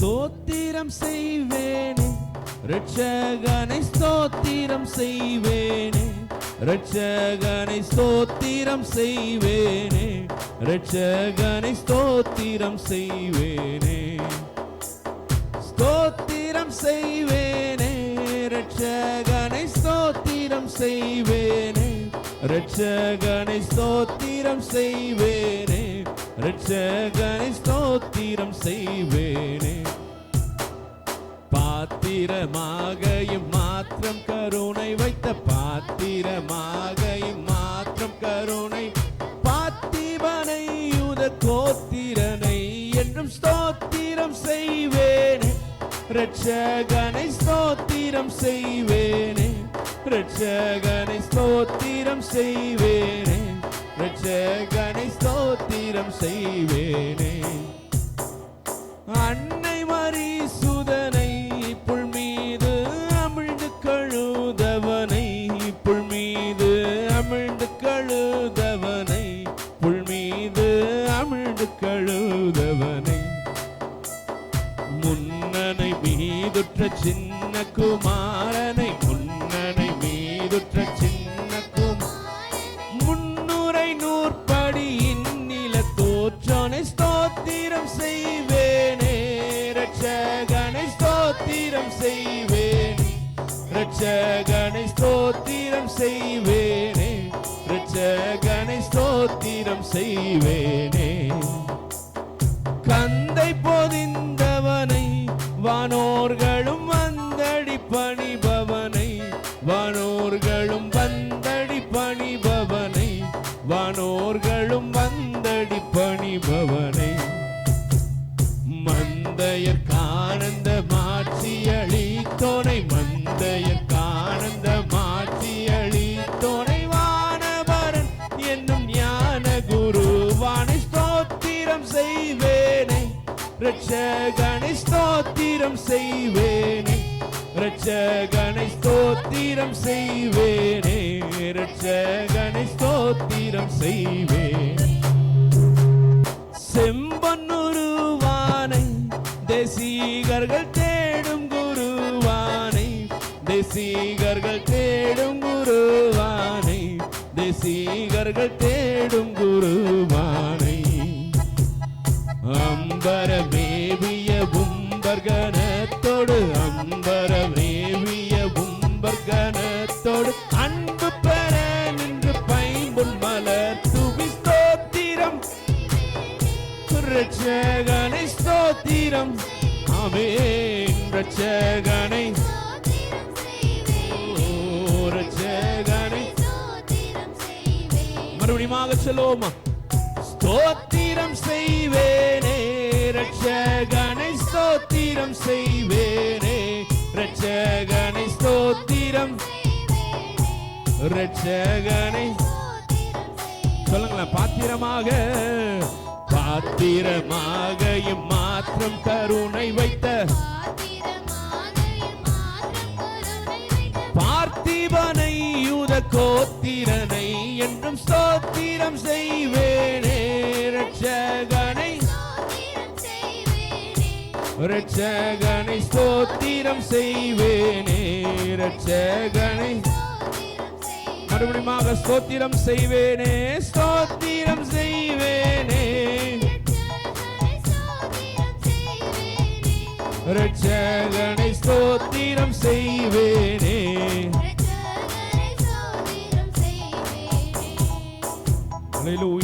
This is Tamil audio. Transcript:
ஸ்தோத்திரம் செய்வேனே. ரட்சகனை ஸ்தோத்திரம் செய்வேனே. ரட்சகனை ஸ்தோத்திரம் செய்வேனே. ரட்சகனை ஸ்தோத்திரம் செய்வேனே. ஸ்தோத்திரம் செய்வேனே. ரட்சகனை ஸ்தோத்திரம் செய்வேனே. ரட்சகனை ஸ்தோத்திரம் செய்வேனே. ரட்சகனை ஸ்தோத்திரம் செய்வேன். பாத்திரமாக மாத்திரம் கருணை வைத்த பாத்திரமாக மாத்திரம் கருணை பாத்திபனை யுத கோத்திரனை என்றும் ஸ்தோத்திரம் செய்வேனே. ரட்சகனை ஸ்தோத்திரம் செய்வேனே. ரட்சகனை ஸ்தோத்திரம் செய்வேனே. ரட்சகனை ஸ்தோத்திரம் செய்வேனே. கழுதவனை புல் மீது அமிழ்ந்து கழுதவனை முன்னனை மீதுற்ற சின்ன குமாரனை முன்னனை மீதுற்ற சின்ன குமாரனை. முன்னுரை நூற்படி இந்நில தோற்றனை ஸ்தோத்திரம் செய்வேனே ரட்சகனை ஸ்தோத்திரம் செய்வேன். ரட்சகனை ஸ்தோத்திரம் செய்வேன். ரட்சகனை ஸ்தோத்திரம் செய்வேனே. கந்தை பொதிந்தவனை வானோர்களும் வந்தடி பணிபவனை வானோர்களும் வந்தடி பணிபவனை வானோர்களும் வந்தடி பணிபவனை. செய்வேனே. ரட்சகனை ஸ்தோத்திரம் செய்வேனே. ரட்சகனை ஸ்தோத்திரம் செய்வேனே. ரட்சகனை ஸ்தோத்திரம் செய்வேனே. செம்பன்னுருவானை தேசிகர்கள் தேடும் குருவானை. தேசிகர்கள் தேடும் குருவானை. தேசீகர்கள் மேவிய பும்பர்கனத்தோடு அம்பர மேவிய பும்பர்கனத்தோடு அன்பு பெற நின்று பைம்புல் மலர் துவி ஸ்தோத்திரம். ரட்சகனை ஸ்தோத்திரம். ஆமென் ரட்சகனை ரட்சகனை மறுபடியும் சொல்லுவோமா? ஸ்தோத்திரம் செய்வேனே. ரட்சகனை ஸ்தோத்திரம் செய்வேனே. ரட்சகனை ஸ்தோத்திரம். ரட்சகனை சொல்லுங்களேன் பாத்திரமாக. பாத்திரமாக மாத்திரம் கருணை வைத்த. பார்த்திபனை யூத கோத்திரனை என்றும் ஸ்தோத்திரம் செய்வே. ரட்சகனை ஸ்தோத்திரம் செய்வேனே ரட்சகனை மறுபடியும் ஸ்தோத்திரம் செய்வேனே ஸ்தோத்திரம் செய்வேனே. ரட்சகனை ஸ்தோத்திரம் செய்வேனே. Hallelujah